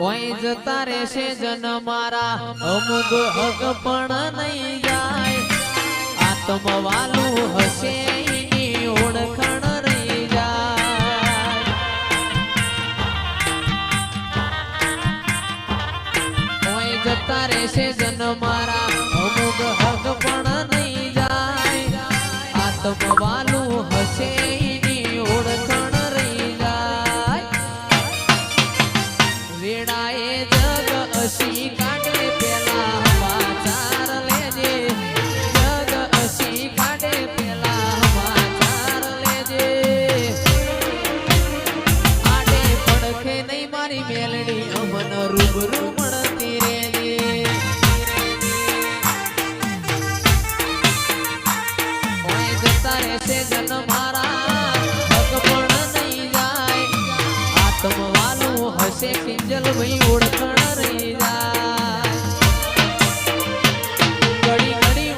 ઓય જતા રહેશે જન મારા. અમુક હક પણ નહીં જાય. આત્મવાલું હશે ઓળખણ રહી જાય. ઓય જતા રહેશે જન મારા. અમુક હક પણ નહીં જાય. આત્મ મારી મેલડી અમન રૂબરૂ મળતી રે ઓય જતા હશે કિંજલ ભાઈ ઓળખણ રહી જાય. ઘડી ઘડી